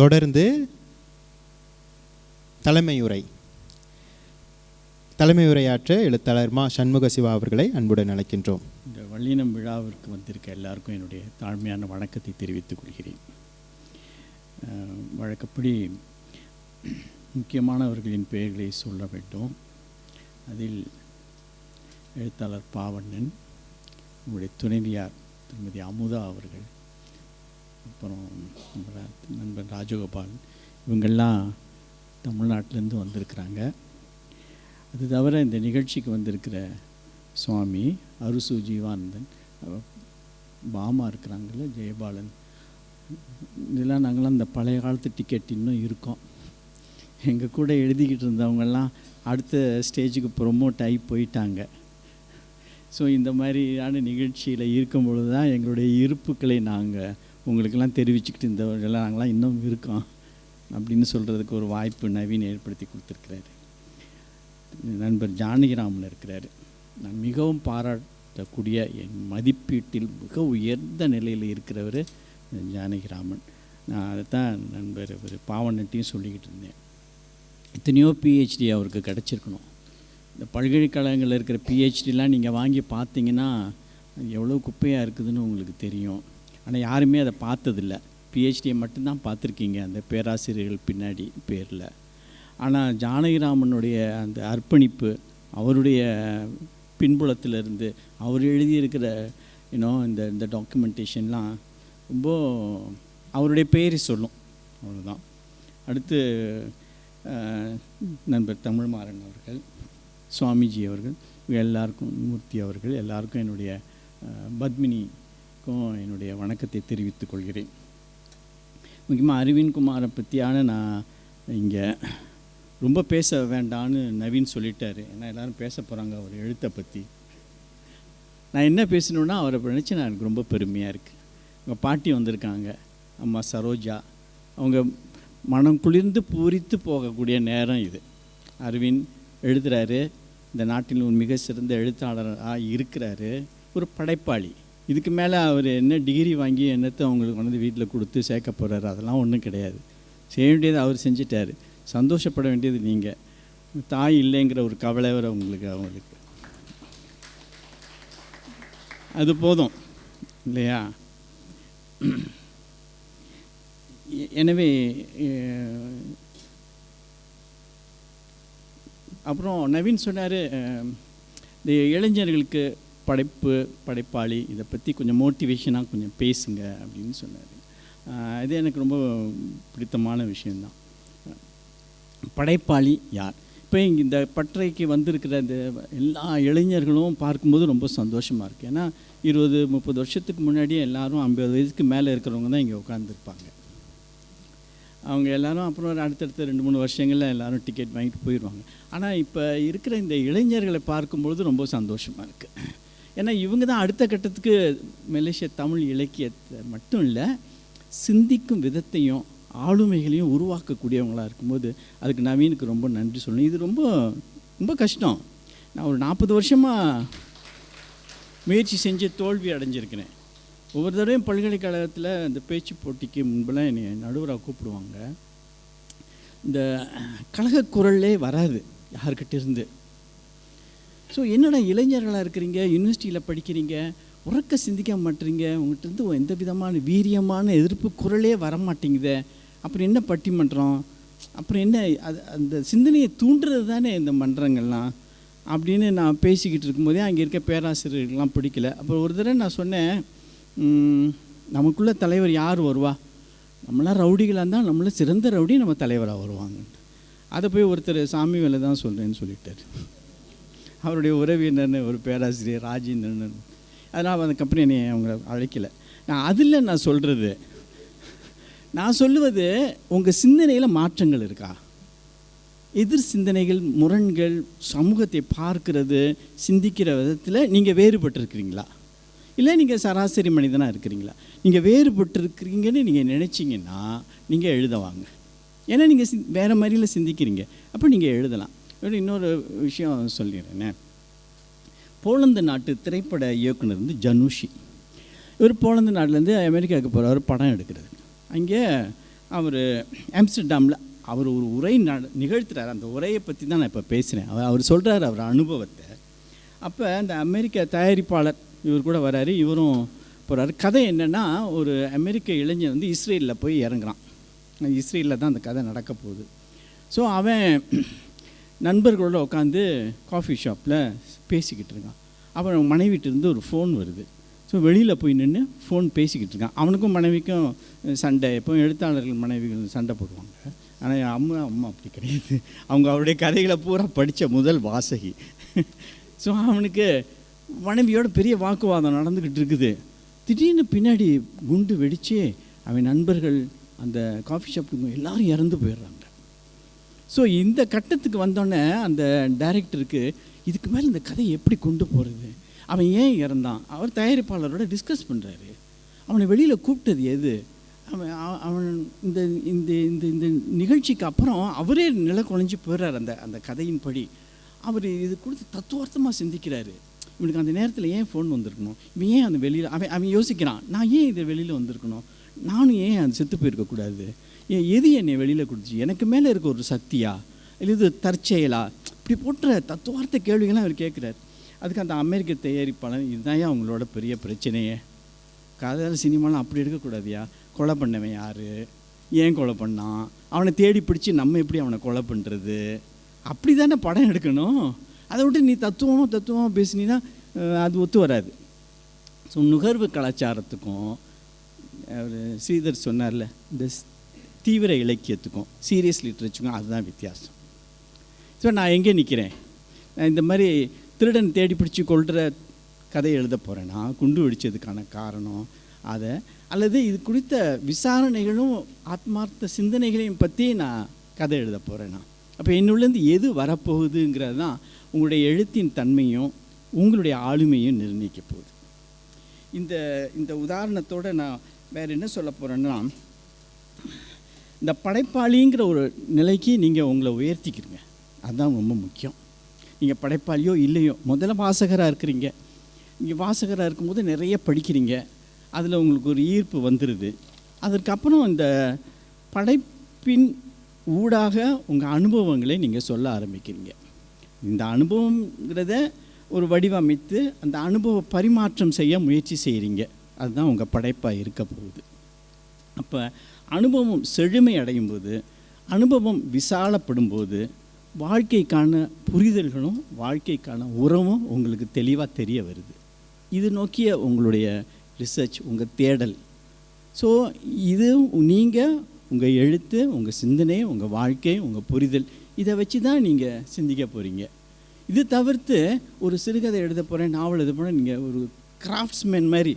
தொடர்ந்து தலைமையுரை. தலைமையுரையாற்ற எழுத்தாளர் மா சண்முக சிவா அவர்களை அன்புடன் அழைக்கின்றோம். இந்த வள்ளினம் விழாவிற்கு வந்திருக்க எல்லாருக்கும் என்னுடைய தாழ்மையான வணக்கத்தை தெரிவித்துக் கொள்கிறேன். வழக்கப்படி முக்கியமானவர்களின் பெயர்களை சொல்ல வேண்டும். அதில் எழுத்தாளர் பாவண்ணன் நம்முடைய துணைவியார் திருமதி அமுதா அவர்கள் அப்புறம் நம்ம நண்பர் நண்பன் ராஜகோபால் இவங்கெல்லாம் தமிழ்நாட்டிலேருந்து வந்திருக்கிறாங்க. அது தவிர இந்த நிகழ்ச்சிக்கு வந்திருக்கிற சுவாமி அருசு ஜீவானந்தன் பாமா இருக்கிறாங்கல்ல ஜெயபாலன். இதெல்லாம் நாங்களாம் இந்த பழைய காலத்து டிக்கெட் இன்னும் இருக்கோம். எங்கள் கூட எழுதிக்கிட்டு இருந்தவங்கெல்லாம் அடுத்த ஸ்டேஜுக்கு ப்ரொமோட் ஆகி போயிட்டாங்க. ஸோ இந்த மாதிரியான நிகழ்ச்சியில் இருக்கும் பொழுது தான் எங்களுடைய இருப்புக்களை நாங்கள் உங்களுக்கெல்லாம் தெரிவிச்சுக்கிட்டு இந்த எல்லாம் நாங்களாம் இன்னும் இருக்கோம் அப்படின்னு சொல்கிறதுக்கு ஒரு வாய்ப்பு நவீன் ஏற்படுத்தி கொடுத்துருக்கிறாரு. நண்பர் ஜானகிராமன் இருக்கிறார். நான் மிகவும் பாராட்டக்கூடிய என் மதிப்பீட்டில் மிக உயர்ந்த நிலையில் இருக்கிறவர் ஜானகிராமன். நான் அதை தான் நண்பர் ஒரு பாவனட்டையும் சொல்லிக்கிட்டு இருந்தேன். எத்தனையோ பிஹெச்டி அவருக்கு கிடச்சிருக்கணும். இந்த பல்கலைக்கழகங்களில் இருக்கிற பிஹெச்டிலாம் நீங்கள் வாங்கி பார்த்தீங்கன்னா எவ்வளோ குப்பையாக இருக்குதுன்னு உங்களுக்கு தெரியும். ஆனால் யாருமே அதை பார்த்ததில்ல. பிஹெச்டியை மட்டும்தான் பார்த்துருக்கீங்க அந்த பேராசிரியர்கள் பின்னாடி பேரில். ஆனால் ஜானகிராமனுடைய அந்த அர்ப்பணிப்பு அவருடைய பின்புலத்திலிருந்து அவர் எழுதியிருக்கிற இன்னும் இந்த இந்த டாக்குமெண்டேஷன்லாம் ரொம்ப அவருடைய பெயரை சொல்லும். அவ்வளோதான் அடுத்து நண்பர் தமிழ்மாறன் அவர்கள் சுவாமிஜி அவர்கள் எல்லாருக்கும் மூர்த்தி அவர்கள் எல்லாருக்கும் என்னுடைய பத்மினி பத்மினிக்கும் என்னுடைய வணக்கத்தை தெரிவித்துக் கொள்கிறேன். முக்கியமாக அரவிந்த் குமாரை பற்றியான நான் இங்கே ரொம்ப பேச வேண்டான்னு நவீன் சொல்லிட்டார். ஏன்னா எல்லோரும் பேச போகிறாங்க அவர் எழுத்தை பற்றி நான் என்ன பேசணுன்னா அவரை நினச்சி நான் எனக்கு ரொம்ப பெருமையாக இருக்குது அவங்க பாட்டி வந்திருக்காங்க அம்மா சரோஜா. அவங்க மனம் குளிர்ந்து பூரித்து போகக்கூடிய நேரம் இது. அரவிந்த் எழுதுகிறாரு இந்த நாட்டில் ஒரு மிக சிறந்த எழுத்தாளராக இருக்கிறாரு ஒரு படைப்பாளி. இதுக்கு மேலே அவர் என்ன டிகிரி வாங்கி என்னத்தை அவங்களுக்கு வந்து வீட்டில் கொடுத்து சேர்க்க போகிறாரு அதெல்லாம் ஒன்றும் கிடையாது. செய்ய வேண்டியது அவர் செஞ்சிட்டார். சந்தோஷப்பட வேண்டியது நீங்கள் தாய் இல்லைங்கிற ஒரு கவலை வர உங்களுக்கு அவங்களுக்கு. அது போதும் இல்லையா? எனவே அப்புறம் நவீன் சொன்னார் இந்த இளைஞர்களுக்கு படைப்பு படைப்பாளி இதை பற்றி கொஞ்சம் மோட்டிவேஷனாக கொஞ்சம் பேசுங்க அப்படின்னு சொன்னார். இது எனக்கு ரொம்ப பிடித்தமான விஷயந்தான் படைப்பாளி யார்? இப்போ இங்கே இந்த பட்டறைக்கு வந்திருக்கிற இந்த எல்லா இளைஞர்களும் பார்க்கும்போது ரொம்ப சந்தோஷமாக இருக்குது ஏன்னா இருபது முப்பது வருஷத்துக்கு முன்னாடியே எல்லாரும் ஐம்பது வயதுக்கு மேலே இருக்கிறவங்க தான் இங்கே உட்காந்துருப்பாங்க அவங்க எல்லாரும் அப்புறம் ஒரு அடுத்தடுத்த ரெண்டு மூணு வருஷங்களில் எல்லாரும் டிக்கெட் வாங்கிட்டு போயிடுவாங்க ஆனால் இப்போ இருக்கிற இந்த இளைஞர்களை பார்க்கும்பொழுது ரொம்ப சந்தோஷமாக இருக்குது ஏன்னா இவங்க தான் அடுத்த கட்டத்துக்கு மலேசிய தமிழ் இலக்கியத்தை மட்டும் இல்லை சிந்திக்கும் விதத்தையும் ஆளுமைகளையும் உருவாக்கக்கூடியவங்களாக இருக்கும்போது அதுக்கு நவீனுக்கு ரொம்ப நன்றி சொல்லணும். இது ரொம்ப ரொம்ப கஷ்டம். நான் ஒரு நாற்பது வருஷமாக முயற்சி செஞ்சு தோல்வி அடைஞ்சிருக்கிறேன். ஒவ்வொரு தடவையும் பல்கலைக்கழகத்தில் இந்த பேச்சு போட்டிக்கு முன்பெல்லாம் என்னை நடுவராக கூப்பிடுவாங்க. இந்த கழக குரல்லே வராது யார்கிட்ட இருந்து. ஸோ என்னடா இளைஞர்களாக இருக்கிறீங்க? யூனிவர்சிட்டியில் படிக்கிறீங்க. உறக்க சிந்திக்க மாட்டீங்க. உங்கள்கிட்ட இருந்து எந்த விதமான வீரியமான எதிர்ப்பு குரலே வர மாட்டேங்குதே அப்புறம் என்ன பட்டிமன்றம் அப்புறம் என்ன அது அந்த சிந்தனையை தூண்டுறது தானே இந்த மன்றங்கள்லாம்? அப்படின்னு நான் பேசிக்கிட்டு இருக்கும்போதே அங்கே இருக்க பேராசிரியர்கள்லாம் பிடிக்கல. அப்புறம் ஒரு தடவை நான் சொன்னேன் நமக்குள்ள தலைவர் யார் வருவா? நம்மளாம் ரவுடிகளாக இருந்தால் நம்மள சிறந்த ரவுடி நம்ம தலைவராக வருவாங்க அதை போய் ஒருத்தர் சாமி வேலை தான் சொல்கிறேன்னு சொல்லிட்டார். அவருடைய உறவினர்னு ஒரு பேராசிரியர் ராஜேந்திரன் அதனால் அந்த கம்பெனி என்னை அவங்கள அழைக்கலை. நான் அதில் நான் சொல்கிறது நான் சொல்லுவது உங்கள் சிந்தனையில் மாற்றங்கள் இருக்கா? எதிர் சிந்தனைகள் முரண்கள் சமூகத்தை பார்க்கிறது சிந்திக்கிற விதத்தில் நீங்கள் வேறுபட்டிருக்கிறீங்களா? இல்லை நீங்கள் சராசரி மனிதனாக இருக்கிறீங்களா? நீங்கள் வேறுபட்டிருக்கிறீங்கன்னு நீங்கள் நினச்சிங்கன்னா நீங்கள் எழுதவாங்க ஏன்னா நீங்கள் சிந் வேறு மாதிரியில் சிந்திக்கிறீங்க. அப்போ நீங்கள் எழுதலாம். இன்னொரு இன்னொரு விஷயம் சொல்லிடுறேனே. போலந்து நாட்டு திரைப்பட இயக்குனர் வந்து ஜனுஷி. இவர் போலந்து நாட்டிலேருந்து அமெரிக்காவுக்கு போகிறார் படம் எடுக்கிறது. அங்கே அவர் ஆம்ஸ்டர்டாமில் அவர் ஒரு உரை ந நிகழ்த்துறாரு. அந்த உரையை பற்றி தான் நான் இப்போ பேசுகிறேன் அவர் அவர் சொல்கிறார் அவர் அனுபவத்தை. அப்போ அந்த அமெரிக்க தயாரிப்பாளர் இவர் கூட வராரு இவரும் போகிறாரு கதை என்னென்னா ஒரு அமெரிக்க இளைஞர் வந்து இஸ்ரேலில் போய் இறங்குறான். இஸ்ரேலில் தான் அந்த கதை நடக்க போகுது. ஸோ அவன் நண்பர்களோட உட்காந்து காஃபி ஷாப்பில் பேசிக்கிட்டு இருக்கான். அவன் மனைவிட்டிருந்து ஒரு ஃபோன் வருது. ஸோ வெளியில் போய் நின்று ஃபோன் பேசிக்கிட்டு இருக்கான். அவனுக்கும் மனைவிக்கும் சண்டை. எப்போ எழுத்தாளர்கள் மனைவிகள் சண்டை போடுவாங்க. ஆனால் என் அம்மா அம்மா அப்படி கிடையாது. அவங்க அவருடைய கதைகளை பூரா படித்த முதல் வாசகி. ஸோ அவனுக்கு மனைவியோட பெரிய வாக்குவாதம் நடந்துக்கிட்டு இருக்குது. திடீர்னு பின்னாடி குண்டு வெடித்து அவன் நண்பர்கள் அந்த காஃபி ஷாப்புக்கு எல்லாரும் இறந்து போயிடுறாங்க. ஸோ இந்த கட்டத்துக்கு வந்தோடனே அந்த டைரக்டருக்கு இதுக்கு மேலே இந்த கதையை எப்படி கொண்டு போகிறது அவன் ஏன் இறந்தான்? அவர் தயாரிப்பாளரோட டிஸ்கஸ் பண்ணுறாரு அவனை வெளியில் கூப்பிட்டது எது? அவன் அவன் இந்த இந்த இந்த இந்த நிகழ்ச்சிக்கு அப்புறம் அவரே நில குழஞ்சி போயிடுறார் அந்த அந்த கதையின்படி. அவர் இது கொடுத்து தத்துவார்த்தமாக சிந்திக்கிறாரு. இவனுக்கு அந்த நேரத்தில் ஏன் ஃபோன் வந்திருக்கணும்? இவன் ஏன் அந்த வெளியில் அவன் அவன் யோசிக்கிறான் நான் ஏன் இது வெளியில் வந்திருக்கணும்? நானும் ஏன் அது செத்து போயிருக்கக்கூடாது எது என்னை வெளியில் கொடுத்துச்சு? எனக்கு மேலே இருக்க ஒரு சக்தியா? இல்லை இது தற்செயலா? இப்படி போட்டுற தத்துவார்த்த கேள்விகள்லாம் அவர் கேட்குறாரு. அதுக்கு அந்த அமெரிக்க தயாரிப்பாளர் இதுதான் அவங்களோட பெரிய பிரச்சனையே? கதையில் சினிமாலாம் அப்படி எடுக்கக்கூடாதியா? கொலை பண்ணவன் யார்? ஏன் கொலை பண்ணான்? அவனை தேடி பிடிச்சி நம்ம எப்படி அவனை கொலை பண்ணுறது அப்படி தானே படம் எடுக்கணும்? அதை விட்டு நீ தத்துவமாக தத்துவமாக பேசினீன்னா அது ஒத்து வராது. ஸோ நுகர்வு கலாச்சாரத்துக்கும் அவர் ஸ்ரீதர் சொன்னார்ல இந்த தீவிர இலக்கியத்துக்கும் சீரியஸ் லிட்ரேச்சருக்கும் அதுதான் வித்தியாசம். ஸோ நான் எங்கே நிற்கிறேன் நான் இந்த மாதிரி திருடன் தேடி பிடிச்சி கொள்கிற கதை எழுத போகிறேன்னா குண்டு வெடித்ததுக்கான காரணம் அதை அல்லது இது குறித்த விசாரணைகளும் ஆத்மார்த்த சிந்தனைகளையும் பற்றி நான் கதை எழுத போகிறேன்னா அப்போ என்னுள்ளேருந்து எது வரப்போகுதுங்கிறது தான் உங்களுடைய எழுத்தின் தன்மையும் உங்களுடைய ஆளுமையும் நிர்ணயிக்க போகுது. இந்த இந்த உதாரணத்தோடு நான் வேறு என்ன சொல்ல போகிறேன்னா இந்த படைப்பாளிங்கிற ஒரு நிலைக்கு நீங்கள் உங்களை உயர்த்திக்கிறீங்க. அதுதான் ரொம்ப முக்கியம். நீங்கள் படைப்பாளியோ இல்லையோ முதல்ல வாசகராக இருக்கிறீங்க. நீங்கள் வாசகராக இருக்கும்போது நிறைய படிக்கிறீங்க. அதில் உங்களுக்கு ஒரு ஈர்ப்பு வந்துடுது அதற்கப்புறம் இந்த படைப்பின் ஊடாக உங்கள் அனுபவங்களை நீங்கள் சொல்ல ஆரம்பிக்கிறீங்க. இந்த அனுபவங்கிறத ஒரு வடிவமைத்து அந்த அனுபவ பரிமாற்றம் செய்ய முயற்சி செய்கிறீங்க அதுதான் உங்கள் படைப்பாக இருக்க போகுது. அப்போ அனுபவம் செழுமை அடையும் போது அனுபவம் விசாலப்படும் போது வாழ்க்கைக்கான புரிதல்களும் வாழ்க்கைக்கான உறவும் உங்களுக்கு தெளிவாக தெரிய வருது. இது நோக்கிய உங்களுடைய ரிசர்ச் உங்கள் தேடல். ஸோ இது நீங்கள் உங்கள் எழுத்து உங்கள் சிந்தனை உங்கள் வாழ்க்கை உங்கள் புரிதல் இதை வச்சு தான் நீங்கள் சிந்திக்க போகிறீங்க இது தவிர்த்து ஒரு சிறுகதை எழுத போகிறேன் நாவல் எழுத போகிறேன் நீங்கள் ஒரு கிராஃப்ட்ஸ்மேன் மாதிரி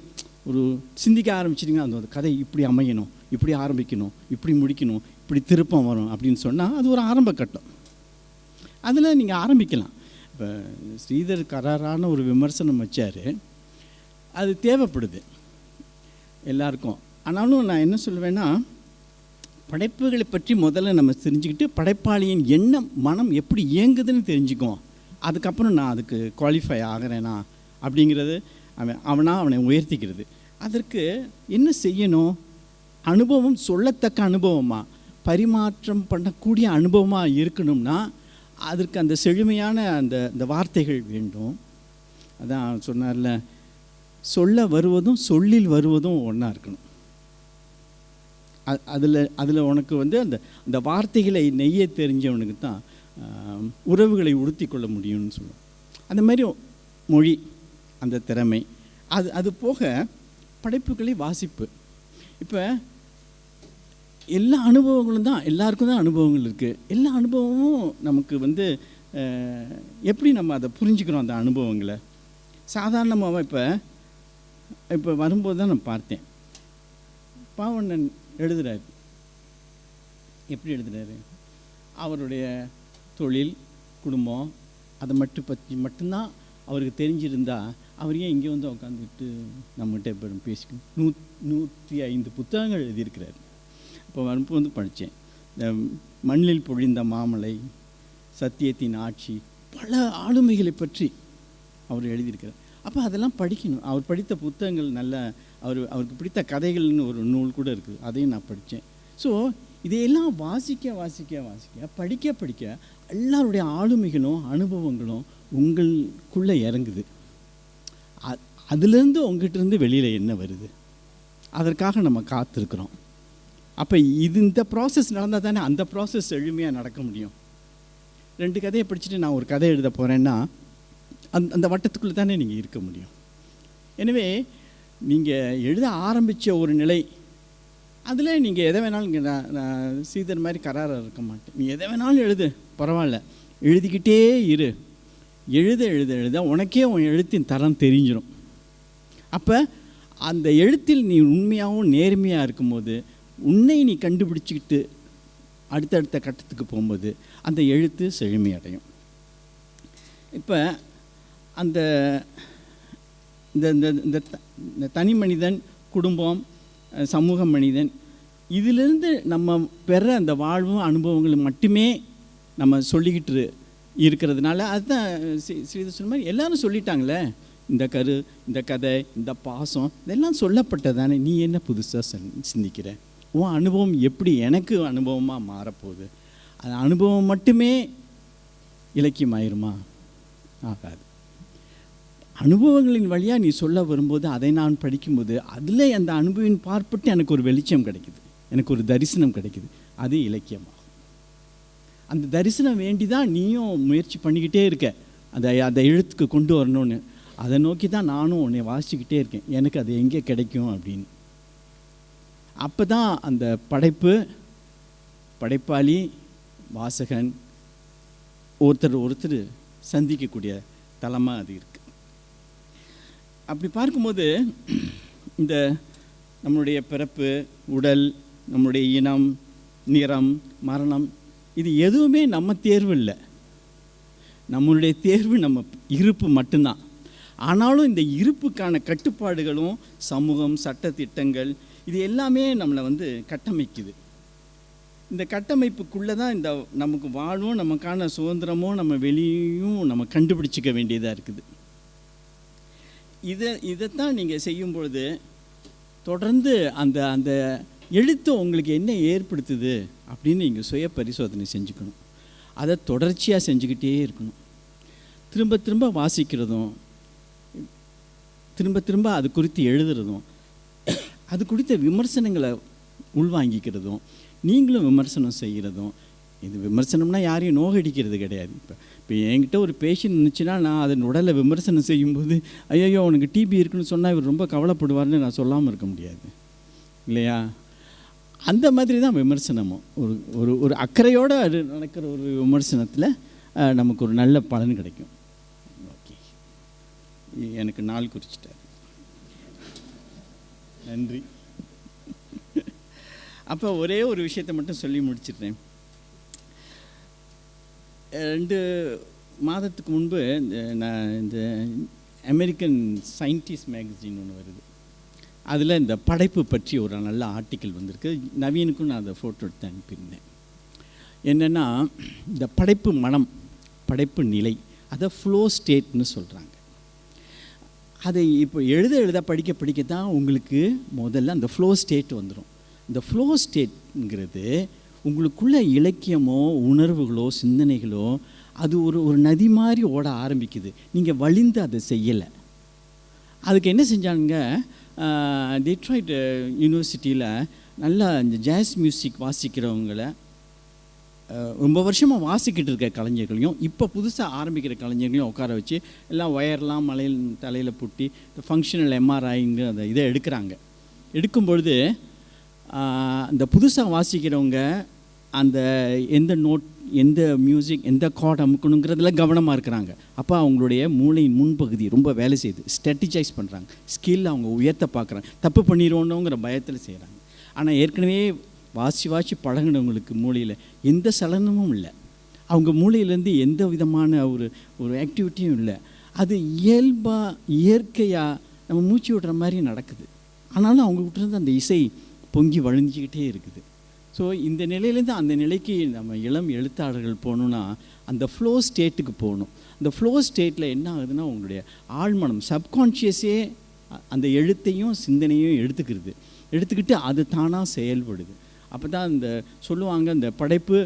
ஒரு சிந்திக்க ஆரம்பிச்சிட்டிங்கன்னா அந்த கதை இப்படி அமையணும். இப்படி ஆரம்பிக்கணும் இப்படி முடிக்கணும் இப்படி திருப்பம் வரும் அப்படின்னு சொன்னால் அது ஒரு ஆரம்ப கட்டம். அதில் நீங்கள் ஆரம்பிக்கலாம். இப்போ ஸ்ரீதர் கராரான ஒரு விமர்சனம் வச்சார். அது தேவைப்படுது எல்லாருக்கும். ஆனாலும் நான் என்ன சொல்லுவேன்னா படைப்புகளை பற்றி முதல்ல நம்ம தெரிஞ்சுக்கிட்டு படைப்பாளியின் எண்ணம் மனம் எப்படி இயங்குதுன்னு தெரிஞ்சுக்குவோம் அதுக்கப்புறம் நான் அதுக்கு குவாலிஃபை ஆகிறேனா அப்படிங்கிறது அவன் அவனாக அவனை உயர்த்திக்கிறது. அதற்கு என்ன செய்யணும்? அனுபவம் சொல்லத்தக்க அனுபவமாக பரிமாற்றம் பண்ணக்கூடிய அனுபவமாக இருக்கணும்னா அதற்கு அந்த செழுமையான அந்த அந்த வார்த்தைகள் வேண்டும். அதான் சொன்னார்ல சொல்ல வருவதும் சொல்லில் வருவதும் ஒன்றா இருக்கணும். அதில் அதில் உனக்கு வந்து அந்த அந்த வார்த்தைகளை நெய்ய தெரிஞ்சவனுக்கு தான் உறவுகளை உறுத்தி கொள்ள முடியும்னு சொல்லுவோம். அந்த மாதிரி மொழி அந்த திறமை. அது அது போக படைப்புகளை வாசிப்பு. இப்போ எல்லா அனுபவங்களும் தான் எல்லாருக்கும் தான் அனுபவங்கள் இருக்குது எல்லா அனுபவமும் நமக்கு வந்து எப்படி நம்ம அதை புரிஞ்சுக்கிறோம் அந்த அனுபவங்களை? சாதாரணமாக இப்போ இப்போ வரும்போது தான் நான் பார்த்தேன். பாவண்ணன் எழுதுறாரு. எப்படி எழுதுறாரு? அவருடைய தொழில் குடும்பம் அதை மட்டும் பற்றி மட்டும்தான் அவருக்கு தெரிஞ்சிருந்தால் அவர் ஏன் இங்கே வந்து உட்காந்துட்டு நம்மகிட்ட இப்போ பேசிக்கணும்? நூ நூற்றி ஐந்து புத்தகங்கள் எழுதியிருக்கிறார். இப்போ வரும்போது வந்து படித்தேன் இந்த மண்ணில் பொழிந்த மாமலை சத்தியத்தின் ஆட்சி பல ஆளுமைகளை பற்றி அவர் எழுதியிருக்கிறார். அப்போ அதெல்லாம் படிக்கணும். அவர் படித்த புத்தகங்கள் நல்ல அவர் அவருக்கு பிடித்த கதைகள்னு ஒரு நூல் கூட இருக்குது. அதையும் நான் படித்தேன் ஸோ இதையெல்லாம் வாசிக்க வாசிக்க வாசிக்க படிக்க படிக்க எல்லாருடைய ஆளுமைகளும் அனுபவங்களும் உங்களுக்குள்ளே இறங்குது. அ- அதுலேருந்து உங்ககிட்ட இருந்து வெளியில் என்ன வருது? அதற்காக நம்ம காத்திருக்கிறோம். அப்போ இது இந்த ப்ராசஸ் நடந்தால் தானே அந்த ப்ராசஸ் எளிமையாக நடக்க முடியும். ரெண்டு கதையை படிச்சுட்டு நான் ஒரு கதை எழுத போகிறேன்னா அந்த அந்த வட்டத்துக்குள்ளே தானே நீங்கள் இருக்க முடியும். எனவே நீங்கள் எழுத ஆரம்பித்த ஒரு நிலை அதில் நீங்கள் எதை வேணாலும் இங்கே நான் நான் சீதர் மாதிரி கராராக இருக்க மாட்டேன். நீ எதை வேணாலும் எழுது பரவாயில்ல. எழுதிக்கிட்டே இரு. எழுத எழுத எழுத உனக்கே உன் எழுத்தின் தரம் தெரிஞ்சிடும் அப்போ அந்த எழுத்தில் நீ உண்மையாகவும் நேர்மையாக இருக்கும்போது உன்னை நீ கண்டுபிடிச்சிக்கிட்டு அடுத்தடுத்த கட்டத்துக்கு போகும்போது அந்த எழுத்து செழுமையடையும் இப்போ அந்த இந்த இந்த இந்த த- இந்த தனி மனிதன் குடும்பம் சமூக மனிதன் இதிலிருந்து நம்ம பெற அந்த வாழ்வும் அனுபவங்களும் மட்டுமே நம்ம சொல்லிக்கிட்டு இருக்கிறதுனால அதுதான் ஸ்ரீ- ஸ்ரீதர் சொன்ன மாதிரி எல்லோரும் சொல்லிட்டாங்களே இந்த கரு இந்த கதை இந்த பாசம் இதெல்லாம் சொல்லப்பட்டதானே நீ என்ன புதுசாக சிந்திக்கிற? உன் அனுபவம் எப்படி எனக்கு அனுபவமாக மாறப்போகுது? அந்த அனுபவம் மட்டுமே இலக்கியமாயிருமா? ஆகாது. அனுபவங்களின் வழியாக நீ சொல்ல வரும்போது அதை நான் படிக்கும்போது அதில் அந்த அனுபவின் பார்ப்பட்டு எனக்கு ஒரு வெளிச்சம் கிடைக்குது. எனக்கு ஒரு தரிசனம் கிடைக்குது. அது இலக்கியமாகும். அந்த தரிசனம் வேண்டி தான் நீயும் முயற்சி பண்ணிக்கிட்டே இருக்க. அதை அதை எழுத்துக்கு கொண்டு வரணும்னு. அதை நோக்கி தான் நானும் உன்னை வாசிச்சுக்கிட்டே இருக்கேன். எனக்கு அது எங்கே கிடைக்கும் அப்படின்னு. அப்போ தான் அந்த படைப்பு படைப்பாளி வாசகன் ஒருத்தர் ஒருத்தர் சந்திக்கக்கூடிய தலமாக அது இருக்குது அப்படி பார்க்கும்போது இந்த நம்மளுடைய பிறப்பு உடல் நம்முடைய இனம் நிறம் மரணம் இது எதுவுமே நம்ம தேர்வு இல்லை. நம்மளுடைய தேர்வு நம்ம இருப்பு மட்டும்தான். ஆனாலும் இந்த இருப்புக்கான கட்டுப்பாடுகளும் சமூகம் சட்டத்திட்டங்கள் இது எல்லாமே நம்மளை வந்து கட்டமைக்குது. இந்த கட்டமைப்புக்குள்ளே தான் இந்த நமக்கு வாழும் நமக்கான சுதந்திரமும் நம்ம வெளியும் நம்ம கண்டுபிடிச்சிக்க வேண்டியதாக இருக்குது. இதை இதைத்தான் நீங்கள் செய்யும் பொழுது தொடர்ந்து அந்த அந்த எழுத்து உங்களுக்கு என்ன ஏற்படுத்துது அப்படின்னு நீங்கள் சுய பரிசோதனை செஞ்சுக்கணும். அதை தொடர்ச்சியாக செஞ்சுக்கிட்டே இருக்கணும். திரும்ப திரும்ப வாசிக்கிறதும் திரும்ப திரும்ப அது குறித்து எழுதுறதும் அது குறித்த விமர்சனங்களை உள்வாங்கிக்கிறதும் நீங்களும் விமர்சனம் செய்கிறதும் இது விமர்சனம்னா யாரையும் நோகடிக்கிறது கிடையாது. இப்போ இப்போ என்கிட்ட ஒரு பேஷண்ட் இருந்துச்சுன்னா நான் அதன் உடலை விமர்சனம் செய்யும்போது ஐயோ உனக்கு டிபி இருக்குன்னு சொன்னால் இவர் ரொம்ப கவலைப்படுவார்னு நான் சொல்லாமல் இருக்க முடியாது. இல்லையா? அந்த மாதிரி தான் விமர்சனமும். ஒரு ஒரு ஒரு அக்கறையோடு அது நடக்கிற ஒரு விமர்சனத்தில் நமக்கு ஒரு நல்ல பலன் கிடைக்கும். ஓகே. எனக்கு நாள் குறிச்சிட்டார். நன்றி. அப்போ ஒரே ஒரு விஷயத்தை மட்டும் சொல்லி முடிச்சிடுறேன். ரெண்டு மாதத்துக்கு முன்பு நான் இந்த அமெரிக்கன் சயின்டிஸ்ட் மேகசின் ஒன்று வருது. அதில் இந்த படைப்பு பற்றி ஒரு நல்ல ஆர்டிக்கல் வந்திருக்கு. நவீனுக்கும் நான் அதை ஃபோட்டோ எடுத்து அனுப்பியிருந்தேன். என்னென்னா இந்த படைப்பு மனம் படைப்பு நிலை அதை ஃப்ளோ ஸ்டேட்னு சொல்கிறாங்க அதை இப்போ எழுத எழுத படிக்க படிக்க தான் உங்களுக்கு முதல்ல அந்த ஃப்ளோ ஸ்டேட் வந்துடும் இந்த ஃப்ளோ ஸ்டேட்ங்கிறது உங்களுக்குள்ள இலக்கியமோ உணர்வுகளோ சிந்தனைகளோ அது ஒரு ஒரு நதி மாதிரி ஓட ஆரம்பிக்குது. நீங்கள் வழிந்து அதை செய்யலை. அதுக்கு என்ன செஞ்சாங்க டிட்ராய்ட் யூனிவர்சிட்டியில் நல்லா இந்த ஜாஸ் மியூசிக் வாசிக்கிறவங்களை ரொம்ப வருஷமாக வாசிக்கிட்டு இருக்க கலைஞர்களையும் இப்போ புதுசாக ஆரம்பிக்கிற கலைஞர்களையும் உட்கார வச்சு எல்லாம் ஒயர்லாம் மலையில் தலையில் புட்டி இந்த ஃபங்க்ஷனல் எம்ஆர்ஐங்க அந்த இதை எடுக்கிறாங்க. எடுக்கும் பொழுது இந்த புதுசாக வாசிக்கிறவங்க அந்த எந்த நோட் எந்த மியூசிக் எந்த கார்ட் அமுக்கணுங்கிறதுல கவனமாக இருக்கிறாங்க. அப்போ அவங்களுடைய மூளையின் முன்பகுதி ரொம்ப வேலை செய்யுது. ஸ்ட்ராட்டஜைஸ் பண்ணுறாங்க ஸ்கில் அவங்க உயர்த்த பார்க்குறாங்க தப்பு பண்ணிடுவோன்னுங்கிற பயத்தில் செய்கிறாங்க ஆனால் ஏற்கனவே வாசி வாசி பழகினவங்களுக்கு மூளையில். எந்த சலனமும் இல்லை. அவங்க மூளையிலேருந்து எந்த விதமான ஒரு ஒரு ஆக்டிவிட்டியும் இல்லை. அது இயல்பாக இயற்கையாக நம்ம மூச்சு விடுற மாதிரி நடக்குது. ஆனாலும் அவங்க விட்டுருந்து அந்த இசை பொங்கி வழிஞ்சிக்கிட்டே இருக்குது. ஸோ இந்த நிலையிலேருந்து அந்த நிலைக்கு நம்ம இளம் எழுத்தாளர்கள் போகணுன்னா அந்த ஃப்ளோ ஸ்டேட்டுக்கு போகணும். அந்த ஃப்ளோ ஸ்டேட்டில் என்ன ஆகுதுன்னா உங்களுடைய ஆழ்மனம் சப்கான்ஷியஸே அந்த எழுத்தையும் சிந்தனையும் எடுத்துக்கிறது. எடுத்துக்கிட்டு அது தானாக செயல்படுது. அப்போ தான் இந்த சொல்லுவாங்க இந்த படைப்பு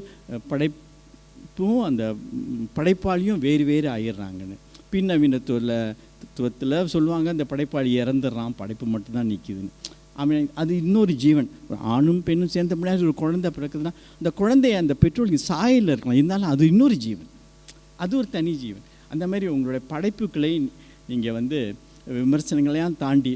படைப்பும் அந்த படைப்பாளியும் வேறு வேறு ஆயிடுறாங்கன்னு. பின்னவீனத்துவத்தில் தத்துவத்தில் சொல்லுவாங்க இந்த படைப்பாளி இறந்துடுறான் படைப்பு மட்டும்தான் நிற்கிதுன்னு அவன் அது இன்னொரு ஜீவன். ஆணும் பெண்ணும் சேர்ந்த முன்னாடி ஒரு குழந்தை பிறக்குதுன்னா அந்த குழந்தைய அந்த பெற்றோருக்கு சாயலில் இருக்கலாம் இருந்தாலும் அது இன்னொரு ஜீவன். அது ஒரு தனி ஜீவன். அந்த மாதிரி உங்களுடைய படைப்புகளை நீங்கள் வந்து விமர்சனங்களையும் தாண்டி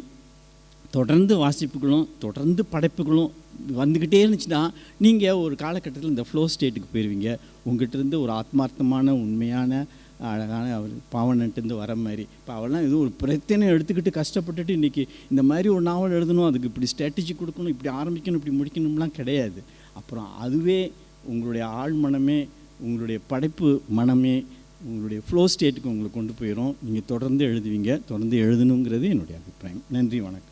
தொடர்ந்து வாசிப்புகளும் தொடர்ந்து படைப்புகளும் வந்துக்கிட்டே இருந்துச்சுன்னா நீங்கள் ஒரு காலகட்டத்தில் இந்த ஃப்ளோ ஸ்டேட்டுக்கு போயிடுவீங்க உங்கள்கிட்டருந்து ஒரு ஆத்மார்த்தமான உண்மையான அழகான அவர் பாவனன்ட்டு வர மாதிரி. இப்போ அவெல்லாம் இது ஒரு பிரச்சனை எடுத்துக்கிட்டு கஷ்டப்பட்டுட்டு இன்றைக்கி இந்த மாதிரி ஒரு நாவல் எழுதணும் அதுக்கு இப்படி ஸ்ட்ராட்டஜி கொடுக்கணும் இப்படி ஆரம்பிக்கணும் இப்படி முடிக்கணும்லாம் கிடையாது. அப்புறம் அதுவே உங்களுடைய ஆள் மனமே உங்களுடைய படைப்பு மனமே உங்களுடைய ஃப்ளோ ஸ்டேட்டுக்கு உங்களை கொண்டு போயிடும் நீங்கள் தொடர்ந்து எழுதுவீங்க. தொடர்ந்து எழுதணுங்கிறது என்னுடைய அபிப்பிராயம். நன்றி வணக்கம்.